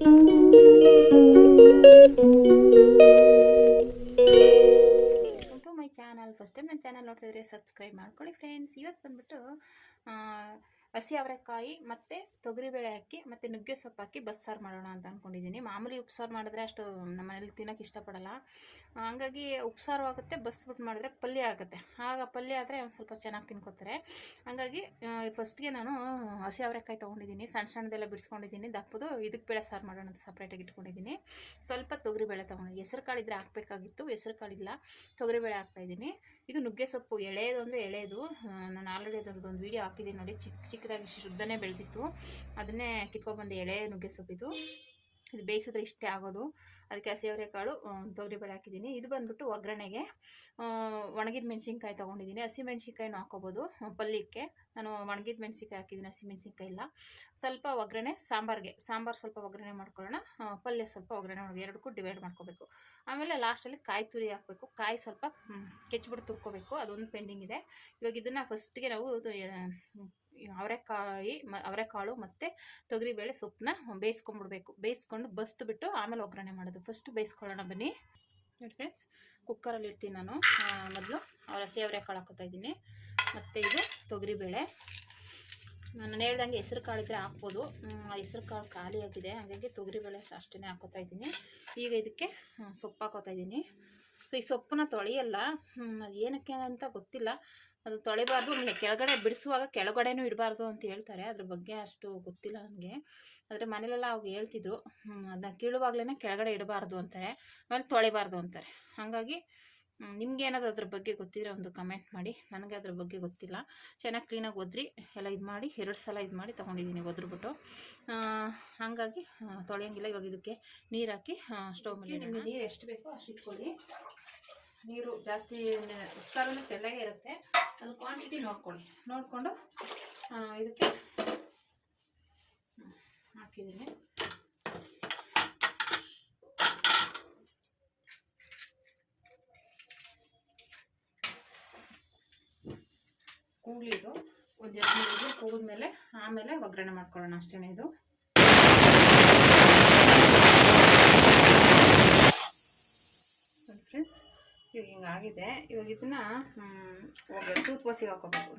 ಮೈ channel first time ನನ್ನ channel ನೋಡ್ತಿದ್ರೆ subscribe ಮಾಡ್ಕೊಳ್ಳಿ ಫ್ರೆಂಡ್ಸ್ ಇವತ್ತು ಬಂದ್ಬಿಟ್ಟು ಹಸಿ ಅವರೆಕಾಯಿ ಮತ್ತು ತೊಗರಿಬೇಳೆ ಹಾಕಿ ಮತ್ತು ನುಗ್ಗೆ ಸೊಪ್ಪು ಹಾಕಿ ಬಸ್ಸಾರು ಮಾಡೋಣ ಅಂತ ಅಂದ್ಕೊಂಡಿದ್ದೀನಿ ಮಾಮೂಲಿ ಉಪ್ಸಾರು ಮಾಡಿದ್ರೆ ಅಷ್ಟು ನಮ್ಮ ಮನೇಲಿ ತಿನ್ನೋಕೆ ಇಷ್ಟಪಡಲ್ಲ. ಹಂಗಾಗಿ ಉಪ್ಸಾರು ಆಗುತ್ತೆ, ಬಸ್ಬಿಟ್ಟು ಮಾಡಿದ್ರೆ ಪಲ್ಯ ಆಗುತ್ತೆ. ಆಗ ಪಲ್ಯ ಆದರೆ ಒಂದು ಸ್ವಲ್ಪ ಚೆನ್ನಾಗಿ ತಿನ್ಕೋತಾರೆ. ಹಂಗಾಗಿ ಫಸ್ಟ್ಗೆ ನಾನು ಹಸಿ ಅವರೆಕಾಯಿ ತೊಗೊಂಡಿದ್ದೀನಿ ಸಣ್ಣ ಸಣ್ಣದೆಲ್ಲ ಬಿಡಿಸ್ಕೊಂಡಿದ್ದೀನಿ. ದಪ್ಪದು ಇದಕ್ಕೆ ಬೇಳೆ ಸಾರು ಮಾಡೋಣ ಅಂತ ಸಪ್ರೇಟಾಗಿ ಇಟ್ಕೊಂಡಿದ್ದೀನಿ. ಸ್ವಲ್ಪ ತೊಗರಿಬೇಳೆ ತೊಗೊಂಡಿದ್ದೀನಿ. ಹೆಸರು ಕಾಳಿದ್ರೆ ಹಾಕಬೇಕಾಗಿತ್ತು, ಹೆಸರು ಕಾಳಿಲ್ಲ ತೊಗರಿಬೇಳೆ ಹಾಕ್ತಾಯಿದ್ದೀನಿ ಇದು ನುಗ್ಗೆ ಸೊಪ್ಪು, ಎಳೆಯದು ಅಂದರೆ ಎಳೆಯದು. ನಾನು ಆಲ್ರೆಡಿ ಅದ್ರದ್ದು ಒಂದು ವೀಡಿಯೋ ಹಾಕಿದ್ದೀನಿ ನೋಡಿ. ಚಿಕ್ಕ ಚಿಕ್ಕದಾಗಿ ಶುದ್ಧನೇ ಬೆಳೆದಿತ್ತು. ಅದನ್ನೇ ಕಿತ್ಕೊಬಂದು ಎಳೆ ನುಗ್ಗೆ ಸೊಪ್ಪಿದು. ಇದು ಬೇಯಿಸಿದ್ರೆ ಇಷ್ಟೇ ಆಗೋದು. ಅದಕ್ಕೆ ಹಸಿ ಅವರೆಕಾಳು ತೊಗರಿಬೇಳೆ ಹಾಕಿದ್ದೀನಿ. ಇದು ಬಂದ್ಬಿಟ್ಟು ಒಗ್ಗರಣೆಗೆ ಒಣಗಿದ ಮೆಣಸಿನ್ಕಾಯಿ ತೊಗೊಂಡಿದ್ದೀನಿ. ಹಸಿ ಮೆಣಸಿನ್ಕಾಯಿನೂ ಹಾಕೋಬೋದು ಪಲ್ಯಕ್ಕೆ. ನಾನು ಒಣಗಿದ ಮೆಣಸಿನ್ಕಾಯಿ ಹಾಕಿದ್ದೀನಿ, ಹಸಿ ಮೆಣಸಿನ್ಕಾಯಿ ಇಲ್ಲ ಸ್ವಲ್ಪ ಒಗ್ಗರಣೆ, ಸಾಂಬಾರಿಗೆ. ಸಾಂಬಾರು ಸ್ವಲ್ಪ ಒಗ್ಗರಣೆ ಮಾಡ್ಕೊಳ್ಳೋಣ. ಪಲ್ಯ ಸ್ವಲ್ಪ ಒಗ್ಗರಣೆ ಮಾಡಿ ಎರಡಕ್ಕೂ ಡಿವೈಡ್ ಮಾಡ್ಕೋಬೇಕು. ಆಮೇಲೆ ಲಾಸ್ಟಲ್ಲಿ ಕಾಯಿ ತುರಿ ಹಾಕಬೇಕು. ಕಾಯಿ ಸ್ವಲ್ಪ ಕೆಚ್ಚಿಬಿಟ್ಟು ತುರ್ಕೋಬೇಕು. ಅದೊಂದು ಪೆಂಡಿಂಗ್ ಇದೆ. ಇವಾಗ ಇದನ್ನು ಫಸ್ಟ್ಗೆ ನಾವು ಅವರೆಕಾಯಿ ಮ, ಅವರೆಕಾಳು ಮತ್ತು ತೊಗರಿಬೇಳೆ ಸೊಪ್ಪನ್ನ ಬೇಯಿಸ್ಕೊಂಡ್ಬಿಡ್ಬೇಕು ಬೇಯಿಸ್ಕೊಂಡು ಬಸ್ದು ಬಿಟ್ಟು ಆಮೇಲೆ ಒಗ್ಗರಣೆ ಮಾಡೋದು. ಫಸ್ಟ್ ಬೇಯಿಸ್ಕೊಳ್ಳೋಣ ಬನ್ನಿ. ನೋಡಿ ಫ್ರೆಂಡ್ಸ್ ಕುಕ್ಕರಲ್ಲಿ ಇಡ್ತೀನಿ ನಾನು. ಮೊದಲು ಹಸಿ ಅವರೆಕಾಳು ಹಾಕೋತಾ ಇದ್ದೀನಿ. ಮತ್ತು ಇದು ತೊಗರಿಬೇಳೆ. ನಾನು ಹೇಳ್ದಂಗೆ ಹೆಸ್ರು ಕಾಳು ಇದ್ದರೆ ಹಾಕ್ಬೋದು. ಹೆಸ್ರು ಕಾಳು ಖಾಲಿಯಾಗಿದೆ. ಹಾಗಾಗಿ ತೊಗರಿಬೇಳೆ ಅಷ್ಟೇ ಹಾಕೋತಾ ಇದ್ದೀನಿ. ಈಗ ಇದಕ್ಕೆ ಸೊಪ್ಪು ಹಾಕೋತಾ ಇದ್ದೀನಿ. ಸೊ ಈ ಸೊಪ್ಪನ್ನ ತೊಳೆಯಲ್ಲ. ಅದು ಏನಕ್ಕೆ ಅಂತ ಗೊತ್ತಿಲ್ಲ. ಅದು ತೊಳಿಬಾರ್ದು ಆಮೇಲೆ ಕೆಳಗಡೆ ಬಿಡಿಸುವಾಗ ಕೆಳಗಡೆನೂ ಇಡಬಾರ್ದು ಅಂತ ಹೇಳ್ತಾರೆ. ಅದ್ರ ಬಗ್ಗೆ ಅಷ್ಟು ಗೊತ್ತಿಲ್ಲ ನನಗೆ. ಆದರೆ ಮನೇಲೆಲ್ಲ ಅವಾಗ ಹೇಳ್ತಿದ್ರು ಅದನ್ನ ಕೀಳುವಾಗ್ಲೇ ಕೆಳಗಡೆ ಇಡಬಾರ್ದು ಅಂತಾರೆ ಆಮೇಲೆ ತೊಳಿಬಾರ್ದು ಅಂತಾರೆ. ಹಾಗಾಗಿ ನಿಮ್ಗೆ ಏನಾದ್ರು ಅದ್ರ ಬಗ್ಗೆ ಗೊತ್ತಿದ್ರೆ ಒಂದು ಕಮೆಂಟ್ ಮಾಡಿ. ನನಗೆ ಅದ್ರ ಬಗ್ಗೆ ಗೊತ್ತಿಲ್ಲ. ಚೆನ್ನಾಗಿ ಕ್ಲೀನಾಗಿ ಒದ್ರಿ ಎಲ್ಲ ಇದು ಮಾಡಿ ಎರಡು ಸಲ ಇದು ಮಾಡಿ ತೊಗೊಂಡಿದ್ದೀನಿ ಒದ್ರುಬಿಟ್ಟು ಹಾಗಾಗಿ ತೊಳೆಯಂಗಿಲ್ಲ. ಇವಾಗ ಇದಕ್ಕೆ ನೀರು ಹಾಕಿ ಸ್ಟವ್ ಮೇಲೆ ನಿಮಗೆ ನೀರು ಎಷ್ಟು ಬೇಕೋ ಅಷ್ಟು ಇಟ್ಕೊಳ್ಳಿ. ನೀರು ಜಾಸ್ತಿ ಉಪ್ಸಾರು ತೆಳ್ಳಗೆ ಇರುತ್ತೆ. ಅದು ಕ್ವಾಂಟಿಟಿ ನೋಡ್ಕೊಳ್ಳಿ. ನೋಡಿಕೊಂಡು ಇದಕ್ಕೆ ಹಾಕಿದ್ದೀನಿ. ಕೂಗ್ಲಿ ಇದು ಒಂದು ಎರಡು ಕೂಗಿದ್ಮೇಲೆ ಆಮೇಲೆ ಒಗ್ಗರಣೆ ಮಾಡ್ಕೊಳ್ಳೋಣ ಅಷ್ಟೇ ಇದು ಫ್ರೆಂಡ್ಸ್ ಇವಾಗ ಹಿಂಗಾಗಿದೆ. ಇವಾಗ ಇದನ್ನ ಹೋಗಿ ಟೂತ್ ಪೋಸಿಗೆ ಹಾಕೋಬೇಕು.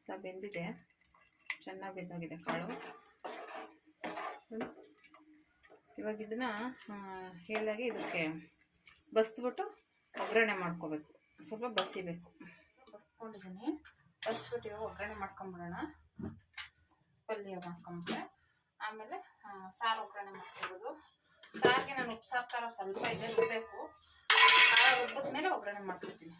ಎಲ್ಲ ಬೆಂದಿದೆ. ಚೆನ್ನಾಗಿ ಬೆಂದಾಗಿದೆ ಕಾಳು. ಇವಾಗ ಇದನ್ನ ಹೇಳಿದಾಗೆ ಇದಕ್ಕೆ ಬಸ್ದ್ಬಿಟ್ಟು ಒಗ್ಗರಣೆ ಮಾಡ್ಕೋಬೇಕು. ಸ್ವಲ್ಪ ಬಸಿಬೇಕು. ಬಸ್ಕೊಂಡಿದ್ದೀನಿ. ಬಸ್ಬಿಟ್ಟು ಇವಾಗ ಒಗ್ಗರಣೆ ಮಾಡ್ಕೊಂಬಿಡೋಣ. ಪಲ್ಯ ಮಾಡ್ಕೊಂಬಿಟ್ರೆ. ಆಮೇಲೆ ಸಾರು ಒಗ್ಗರಣೆ ಮಾಡ್ಕೊಬೋದು. ಸಾರಿಗೆ ನಾನು ಉಪ್ಪು ಸ್ವಲ್ಪ ಇದೆ ರುಬ್ಬೇಕು. ಖಾರ ಮೇಲೆ ಒಗ್ಗರಣೆ ಮಾಡ್ಕೊತೀನಿ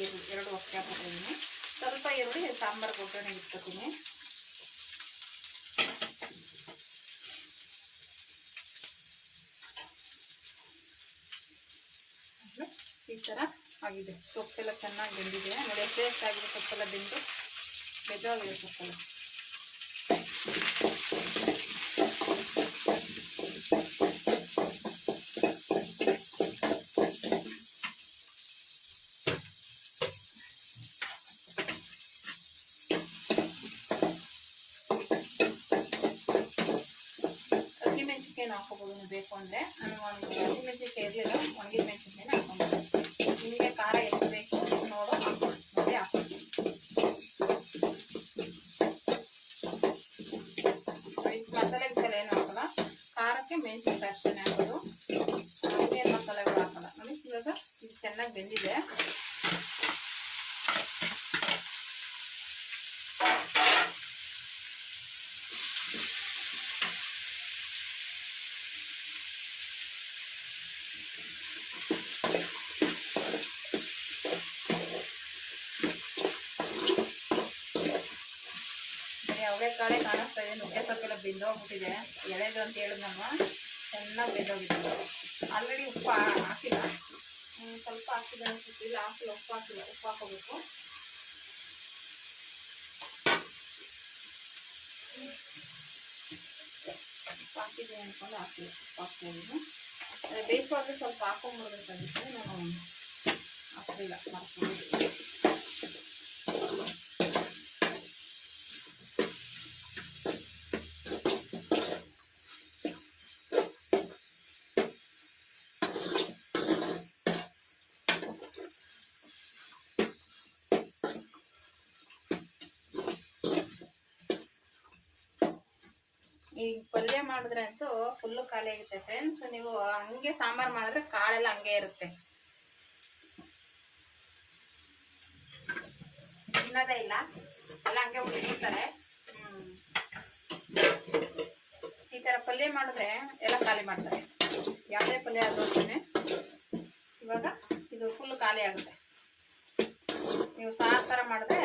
ಮೆಣಸಿನ್ಕಾಯಿ ಎರಡು ಒಕ್ಕೆ ಹಾಕೋತಾ ಸ್ವಲ್ಪ ಈರುಳ್ಳಿ, ಸಾಂಬಾರು ಕೊಟ್ಟಣೆ ಇಟ್ಕೋತೀನಿ. ಈ ಥರ ಆಗಿದೆ. ಸೊಪ್ಪೆಲ್ಲ ಚೆನ್ನಾಗಿ ಬೆಂದಿದೆ. ನೋಡಿ ಎಷ್ಟು ಆಗಿದೆ ಸೊಪ್ಪೆಲ್ಲ ಬೆಂದು ಬೆಜವಾಗಿದೆ ಸೊಪ್ಪೆಲ್ಲ. ನೀವು ಬೇಕು ಅಂದರೆ ನಾನು ಒಂದು ಹಸಿಮೆಣಸಿನ್ಕಾಯಿ ಇರಲಿಲ್ಲ ಒಣಗಿದ ಮೆಣಸಿನ್ಕಾಯಿನ ಹಾಕೊಂಡು ನಿಮಗೆ ಖಾರ ಎಷ್ಟು ಬೇಕು ನೋಡು ಹಾಕೊಂಡು ನೋಡಿ ಹಾಕೊಳ್ಳಿ ಮಸಾಲೆ ಮಸಾಲೆ ಏನು ಹಾಕಲ್ಲ? ಖಾರಕ್ಕೆ ಮೆಣಸಿನ್ಕಾಯಿ ಅಷ್ಟೇ ಹಾಕೋದು. ಏನು ಮಸಾಲೆಗಳು ಹಾಕಲ್ಲ. ನೋಡಿ, ಇವಾಗ ಇದು ಚೆನ್ನಾಗಿ ಬೆಂದಿದೆ. ಅವಳೆಕಾಳೆ ಕಾಣಿಸ್ತಾ ಇದೆ, ನುಗ್ಗೆ ಸೊಪ್ಪೆಲ್ಲ ಬೆಂದೋಗ್ಬಿಟ್ಟಿದೆ ಎಳೆದು ಅಂತ ಹೇಳಿದ್ನಮ್ಮ ಚೆನ್ನಾಗಿ ಬೆಂದೋಗಿದೆ ಆಲ್ರೆಡಿ ಉಪ್ಪು ಹಾಕಿಲ್ಲ. ಸ್ವಲ್ಪ ಹಾಕಿದೆ ಅನ್ಸುತ್ತೆ ಇಲ್ಲ ಹಾಕಿಲ್ಲ ಉಪ್ಪು ಹಾಕಿಲ್ಲ. ಉಪ್ಪು ಹಾಕೋಬೇಕು ಉಪ್ಪು ಹಾಕಿದೆ ಅಂದ್ಕೊಂಡು ಹಾಕಿಲ್ಲ ಉಪ್ಪು ಹಾಕ್ತೀನಿ ಅದೇ ಬೇಯಿಸುವಾಗಲೇ ಸ್ವಲ್ಪ ಹಾಕೊಂಡ್ಬಿಡ್ಬೇಕಾಗಿತ್ತು ನಾನು ಹಾಕಲಿಲ್ಲ ಮಾಡ್ತೀನಿ ಈ ಪಲ್ಯ ಮಾಡಿದ್ರೆ ಅಂತೂ ಫುಲ್ಲು ಖಾಲಿ ಆಗುತ್ತೆ ಫ್ರೆಂಡ್ಸ್ ನೀವು ಹಂಗೆ ಸಾಂಬಾರು ಮಾಡಿದ್ರೆ ಕಾಳೆಲ್ಲ ಹಂಗೆ ಇರುತ್ತೆ. ತಿನ್ನೋದೇ ಇಲ್ಲ, ಎಲ್ಲ ಹಂಗೆ ಉಳಿಸ್ತಾರೆ ಹ್ಮ್. ಈ ತರ ಪಲ್ಯ ಮಾಡಿದ್ರೆ ಎಲ್ಲ ಖಾಲಿ ಮಾಡ್ತಾರೆ. ಯಾವುದೇ ಪಲ್ಯ ಅಷ್ಟೇನೆ ಇವಾಗ ಇದು ಫುಲ್ ಖಾಲಿ ಆಗುತ್ತೆ. ನೀವು ಸಾರು ಥರ ಮಾಡಿದ್ರೆ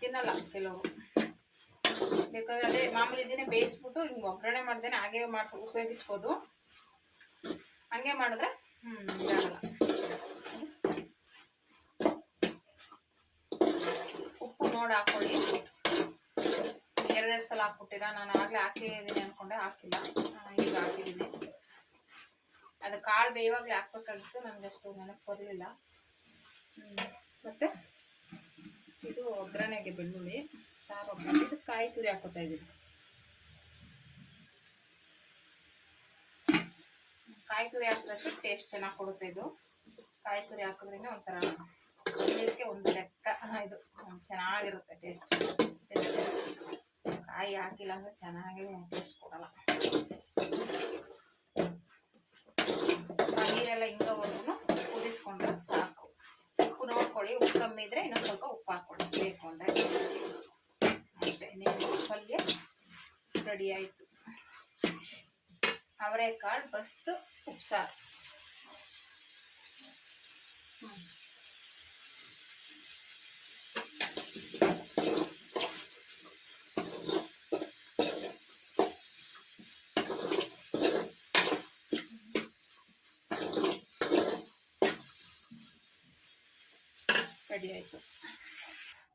ತಿನ್ನಲ್ಲ ಕೆಲವರು. ಬೇಕಾದ್ರೆ ಅದೇ ಮಾಮೂಲಿ ಇದನ್ನೇ ಬೇಯಿಸ್ಬಿಟ್ಟು ಹಿಂಗೆ ಒಗ್ಗರಣೆ ಮಾಡ್ದೇನೆ ಹಾಗೆ ಮಾಡಿ ಉಪಯೋಗಿಸ್ಬೋದು. ಹಂಗೆ ಮಾಡಿದ್ರೆ ಹ್ಞೂ ಉಪ್ಪು ನೋಡಿ ಹಾಕ್ಕೊಳ್ಳಿ ಎರಡೆರಡು ಸಲ ಹಾಕ್ಬಿಟ್ಟಿರ? ನಾನು ಆಗಲೇ ಹಾಕಿದ್ದೀನಿ ಅನ್ಕೊಂಡೆ, ಹಾಕಿಲ್ಲ. ಈಗ ಹಾಕಿದ್ದೀನಿ ಅದು ಕಾಳು ಬೇಯುವಾಗಲೇ ಹಾಕ್ಬೇಕಾಗಿತ್ತು, ನನಗೆ ಅಷ್ಟು ನೆನಪು ಬರಲಿಲ್ಲ. ಮತ್ತೆ? ಇದು ಒಗ್ಗರಣೆಗೆ ಬೆಳ್ಳುಳ್ಳಿ. ಒಗ್ಗರಣೆ ಇದು ಕಾಯಿ ತುರಿ ಹಾಕೋತಾ ಇದ್ದೀನಿ ಕಾಯಿ ತುರಿ ಹಾಕಿದಷ್ಟು ಟೇಸ್ಟ್ ಚೆನ್ನಾಗಿ ಕೊಡುತ್ತೆ ಇದು ಕಾಯಿ ತುರಿ ಹಾಕಿದ್ರೇನೆ ಒಂಥರ ಇದಕ್ಕೆ ಒಂದು ಲೆಕ್ಕ ಇದು ಚೆನ್ನಾಗಿರುತ್ತೆ ಟೇಸ್ಟ್ ಕಾಯಿ ಹಾಕಿಲ್ಲ ಅಂದ್ರೆ ಚೆನ್ನಾಗಿ ಟೇಸ್ಟ್ ಕೊಡಲ್ಲ ಆ ನೀರೆಲ್ಲ ಹಿಂಗೋವರೆಗೂ ಕುದಿಸ್ಕೊಂಡ್ರೆ ಸಾಕು ಉಪ್ಪು ನೋಡ್ಕೊಳ್ಳಿ ಉಪ್ಪು ಕಮ್ಮಿ ಇದ್ರೆ ಇನ್ನೊಂದು ಸ್ವಲ್ಪ ಉಪ್ಪು ಹಾಕೊಳ್ಳಿ ಬೇಕು ಅಂದ್ರೆ ಅಷ್ಟೇ ನೀವು ಪಲ್ಯ ರೆಡಿ ಆಯಿತು ಅವರೆಕಾಳು ಬಸ್ತು ಉಪ್ಸಾರು. ರೆಡಿ ಆಯಿತು.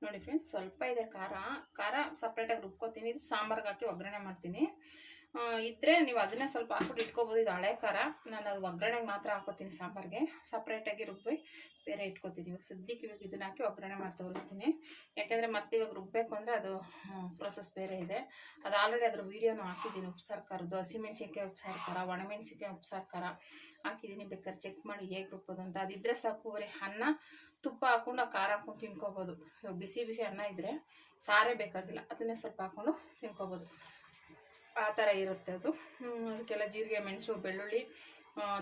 ನೋಡಿ ಫ್ರೆಂಡ್ಸ್ ಸ್ವಲ್ಪ ಇದೆ ಖಾರ. ಖಾರ ಸಪ್ರೇಟಾಗಿ ರುಬ್ಕೋತೀನಿ. ಇದು ಸಾಂಬಾರ್ಗೆ ಹಾಕಿ ಒಗ್ಗರಣೆ ಮಾಡ್ತೀನಿ. ಇದ್ರೆ ನೀವು ಅದನ್ನೇ ಸ್ವಲ್ಪ ಹಾಕ್ಬಿಟ್ಟು ಇಟ್ಕೋಬೋದು. ಇದು ಹಳೆ ಖಾರ. ನಾನು ಅದು ಒಗ್ಗರಣೆಗೆ ಮಾತ್ರ ಹಾಕೋತೀನಿ ಸಾಂಬಾರ್ಗೆ. ಸಪ್ರೇಟಾಗಿ ರುಬ್ಬಿ ಬೇರೆ ಇಟ್ಕೋತೀನಿ. ಇವಾಗ ಸದ್ಯಕ್ಕೆ ಇವಾಗ ಇದನ್ನ ಹಾಕಿ ಒಗ್ಗರಣೆ ಮಾಡಿ ತೋರಿಸ್ತೀನಿ ಯಾಕೆಂದರೆ ಮತ್ತೆ ಇವಾಗ ರುಬ್ಬಬೇಕು ಅಂದರೆ ಅದು ಪ್ರೊಸೆಸ್ ಬೇರೆ ಇದೆ. ಅದು ಆಲ್ರೆಡಿ ಅದ್ರ ವೀಡಿಯೋನು ಹಾಕಿದ್ದೀನಿ. ಉಪ್ಸಾರು ಖಾರದ್ದು ಹಸಿಮೆಣ್ಸಿನ್ಕಾಯಿ ಉಪ್ಸಾರು ಖಾರ ಒಣಮೆಣ್ಸಿನ್ಕಾಯಿ ಉಪ್ಸಾರು ಖಾರ ಹಾಕಿದ್ದೀನಿ. ಬೇಕಾದ್ರೆ ಚೆಕ್ ಮಾಡಿ ಹೇಗೆ ರುಬ್ಬೋದು ಅಂತ. ಅದಿದ್ರೆ ಸಾಕು ಬರೀ ಅನ್ನ, ತುಪ್ಪ ಹಾಕೊಂಡು ಆ ಖಾರ ಹಾಕೊಂಡು ತಿನ್ಕೋಬೋದು. ಬಿಸಿ ಬಿಸಿ ಅನ್ನ ಇದ್ದರೆ ಸಾರೇ ಬೇಕಾಗಿಲ್ಲ. ಅದನ್ನೇ ಸ್ವಲ್ಪ ಹಾಕೊಂಡು ತಿನ್ಕೋಬೋದು. ಆ ಥರ ಇರುತ್ತೆ ಅದು. ಅದಕ್ಕೆಲ್ಲ ಜೀರಿಗೆ, ಮೆಣಸು, ಬೆಳ್ಳುಳ್ಳಿ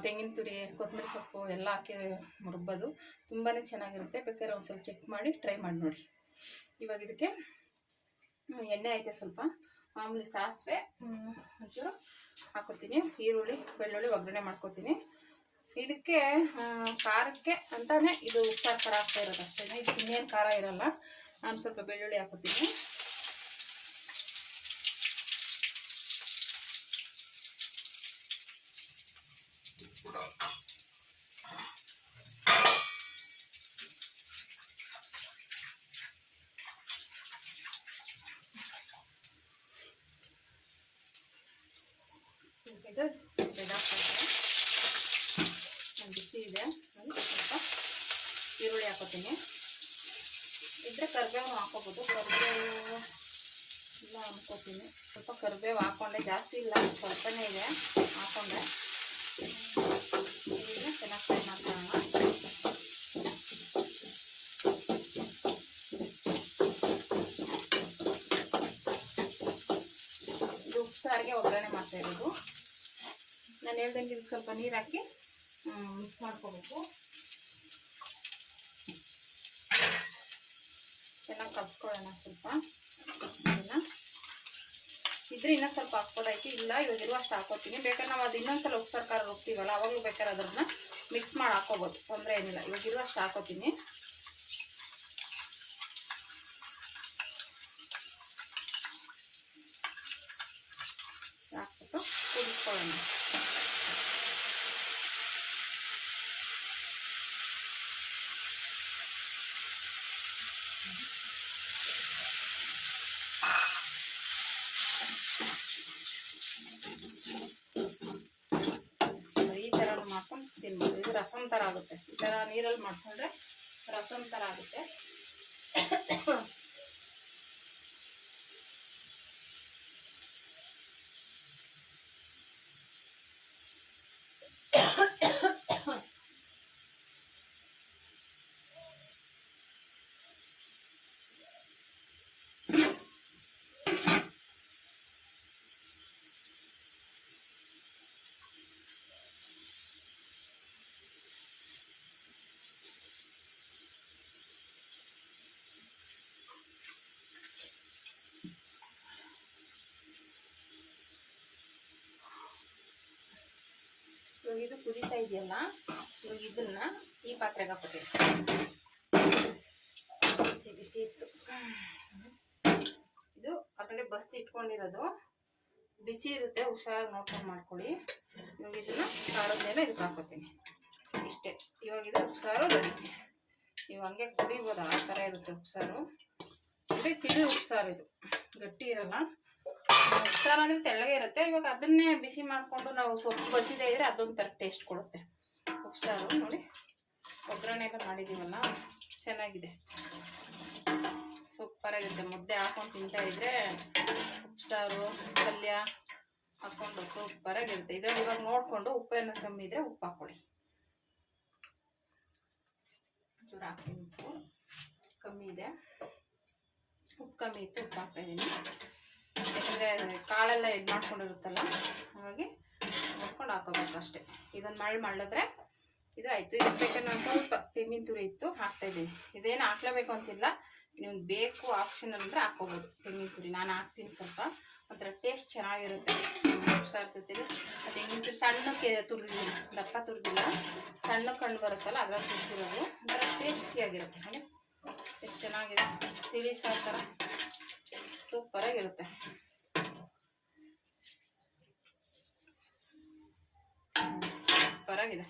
ತೆಂಗಿನ ತುರಿ, ಕೊತ್ತಂಬರಿ ಸೊಪ್ಪು ಎಲ್ಲ ಹಾಕಿ ರುಬ್ಬೋದು. ತುಂಬಾ ಚೆನ್ನಾಗಿರುತ್ತೆ. ಬೇಕಾದ್ರೆ ಒಂದು ಸ್ವಲ್ಪ ಚೆಕ್ ಮಾಡಿ ಟ್ರೈ ಮಾಡಿ ನೋಡಿ. ಇವಾಗ ಇದಕ್ಕೆ ಎಣ್ಣೆ ಐತೆ ಸ್ವಲ್ಪ. ಮಾಮೂಲಿ ಸಾಸಿವೆ ಒಂಚೂರು ಹಾಕೋತೀನಿ. ಈರುಳ್ಳಿ, ಬೆಳ್ಳುಳ್ಳಿ ಒಗ್ಗರಣೆ ಮಾಡ್ಕೊತೀನಿ. ಇದಕ್ಕೆ ಖಾರಕ್ಕೆ ಅಂತಲೇ ಇದು ಉಪ್ಸಾರು ಖಾರ ಹಾಕ್ತಾ ಇರೋದು ಅಷ್ಟೇ ಇದು ಇನ್ನೇನು ಖಾರ ಇರೋಲ್ಲ. ನಾನು ಸ್ವಲ್ಪ ಬೆಳ್ಳುಳ್ಳಿ ಹಾಕೋತೀನಿ ಇದು ಬೆದಾಕ್ತಾರೆ ಬಿಸಿ ಇದೆ. ಸ್ವಲ್ಪ ಈರುಳ್ಳಿ ಹಾಕೋತೀನಿ. ಇದ್ರೆ ಕರಿಬೇವು ಹಾಕೋಬೋದು. ಕರಿಬೇವು ಇಲ್ಲ ಅನ್ಕೋತೀನಿ. ಸ್ವಲ್ಪ ಕರಿಬೇವು ಹಾಕೊಂಡೆ. ಜಾಸ್ತಿ ಇಲ್ಲ, ಸ್ವಲ್ಪನೇ ಇದೆ. ಹಾಕೊಂಡೆ. ಚೆನ್ನಾಗಿ ಫ್ರೈ ಮಾಡ್ಕೊಳ್ಳೋಣ. ಇದು ಒಗ್ಗರಣೆ ಮಾಡ್ತಾ ಇರೋದು. ನಾನು ಹೇಳ್ದಂಗೆ ಇದಕ್ಕೆ ಸ್ವಲ್ಪ ನೀರು ಹಾಕಿ ಮಿಕ್ಸ್ ಮಾಡ್ಕೋಬೇಕು. ಚೆನ್ನಾಗಿ ಕಲ್ಸ್ಕೊಳ್ಳೋಣ ಸ್ವಲ್ಪ. ಇದನ್ನ. ಇದ್ರೆ ಇನ್ನೂ ಸ್ವಲ್ಪ ಹಾಕ್ಬೋದೈತಿ ಇಲ್ಲ, ಇವಾಗ ಇರುವಷ್ಟು ಹಾಕೋತೀನಿ. ಬೇಕಾದ್ರೆ ನಾವು ಅದು ಇನ್ನೊಂದ್ಸಲ ಉಪ್ಪು ಸರ್ಕಾರ ಹೋಗ್ತೀವಲ್ಲ ಅವಾಗಲೂ ಬೇಕಾದ್ರೆ ಅದನ್ನ ಮಿಕ್ಸ್ ಮಾಡಿ ಹಾಕೋಬೋದು. ತೊಂದರೆ ಏನಿಲ್ಲ. ಇವಾಗ ಇರುವಷ್ಟು ಹಾಕೋತೀನಿ. ಹಾಕ್ಬಿಟ್ಟು ಕುದಿಸ್ಕೊಳ್ಳೋಣ. ಮಾಡ್ಕೊಂಡು ತಿನ್ಬೋದು. ಇದು ರಸಮ್ ಥರ ಆಗುತ್ತೆ. ಈ ಥರ ನೀರಲ್ಲಿ ಮಾಡ್ಕೊಂಡ್ರೆ ರಸಮ್ ಥರ ಆಗುತ್ತೆ ಇವಾಗ ಇದು ಕುದೀತಾ ಇದೆಯಲ್ಲ, ಇವಾಗ ಇದನ್ನ ಈ ಪಾತ್ರೆಗೆ ಹಾಕೋತೀವಿ ಬಿಸಿ ಬಿಸಿ ಇತ್ತು. ಇದು ಆ ಕಡೆ ಬಸ್ತಿ ಇಟ್ಕೊಂಡಿರೋದು. ಬಿಸಿ ಇರುತ್ತೆ, ಹುಷಾರಾಗಿ ನೋಡ್ಕೊಂಡು ಮಾಡ್ಕೊಳ್ಳಿ. ಇವಾಗ ಇದನ್ನ ಕಾಳದ್ದೇನೋ ಇದಕ್ಕೆ ಹಾಕೋತೀನಿ ಇಷ್ಟೇ. ಇವಾಗ ಇದು ಉಪ್ಸಾರು ರೆಡಿ. ನೀವು ಹಂಗೆ ಕುಡಿಬೋದು, ಆ ಥರ ಇರುತ್ತೆ ಉಪ್ಸಾರು. ಅದೇ ತಿಳಿ ಉಪ್ಸಾರು ಇದು. ಗಟ್ಟಿ ಇರಲ್ಲ. ಅಂದ್ರೆ ತೆಳ್ಳಗೆ ಇರುತ್ತೆ. ಇವಾಗ ಅದನ್ನೇ ಬಿಸಿ ಮಾಡಿಕೊಂಡು ನಾವು ಸೊಪ್ಪು ಬಸಿದೇ ಇದ್ರೆ ಅದೊಂಥರ ಟೇಸ್ಟ್ ಕೊಡುತ್ತೆ. ಉಪ್ಸಾರು ನೋಡಿ. ಒಗ್ಗರಣೆ ಎಲ್ಲ ಮಾಡಿದ್ದೀವಲ್ಲ, ಚೆನ್ನಾಗಿದೆ. ಸೂಪರ್ ಆಗಿರುತ್ತೆ. ಮುದ್ದೆ ಹಾಕೊಂಡು ತಿಂತಾ ಇದ್ರೆ ಉಪ್ಸಾರು ಪಲ್ಯ ಹಾಕೊಂಡು ಸೂಪರ್ ಆಗಿರುತ್ತೆ. ಇದ್ರಲ್ಲಿ ಇವಾಗ ನೋಡ್ಕೊಂಡು ಉಪ್ಪು ಏನೋ ಕಮ್ಮಿ ಇದ್ರೆ ಉಪ್ಪು ಹಾಕೊಳ್ಳಿ. ಚೂರು ಹಾಕ್ತೀನಿ ಕಮ್ಮಿ ಇದೆ. ಉಪ್ಪು ಕಮ್ಮಿ ಇತ್ತು, ಉಪ್ಪು ಹಾಕ್ತಾ ಇದ್ದೀನಿ. ಯಾಕಂದರೆ ಕಾಳೆಲ್ಲ ಇದು ಮಾಡ್ಕೊಂಡಿರುತ್ತಲ್ಲ, ಹಾಗಾಗಿ ನೋಡ್ಕೊಂಡು ಹಾಕೋಬೇಕು ಅಷ್ಟೇ. ಇದೊಂದು ಮಳೆ ಮಾಡಿದ್ರೆ ಇದು ಆಯಿತು. ಇದು ಬೇಕಾದ್ರೆ ನಾನು ಸ್ವಲ್ಪ ತೆಂಗಿನ ತುರಿ ಇತ್ತು, ಹಾಕ್ತಾ ಇದ್ದೀನಿ. ಇದೇನು ಹಾಕ್ಲೇಬೇಕು ಅಂತಿಲ್ಲ. ನಿಮ್ಗೆ ಬೇಕು ಆಪ್ಷನ್ ಅಂದರೆ ಹಾಕೋಬೋದು ತೆಂಗಿನ ತುರಿ. ನಾನು ಹಾಕ್ತೀನಿ ಸ್ವಲ್ಪ. ಒಂಥರ ಟೇಸ್ಟ್ ಚೆನ್ನಾಗಿರುತ್ತೆ. ಉಪ್ಸಾರು ಜೊತೆಲಿ ತೆಂಗಿನ ತುರಿ ಸಣ್ಣಕ್ಕೆ ತುರಿದಿಲ್ಲ. ದಪ್ಪ ತುರಿದಿಲ್ಲ. ಸಣ್ಣ ಕಣ್ಣು ಬರುತ್ತಲ್ಲ, ಅದ್ರಲ್ಲಿ ತುರಿದಿರೋದು. ಒಂಥರ ಟೇಸ್ಟಿಯಾಗಿರುತ್ತೆ ಹಾಗೆ ಎಷ್ಟು ಚೆನ್ನಾಗಿದೆ. ತಿಳಿ ಸಾರು ಸೂಪರಾಗಿರುತ್ತೆ ಸೂಪರಾಗಿದೆ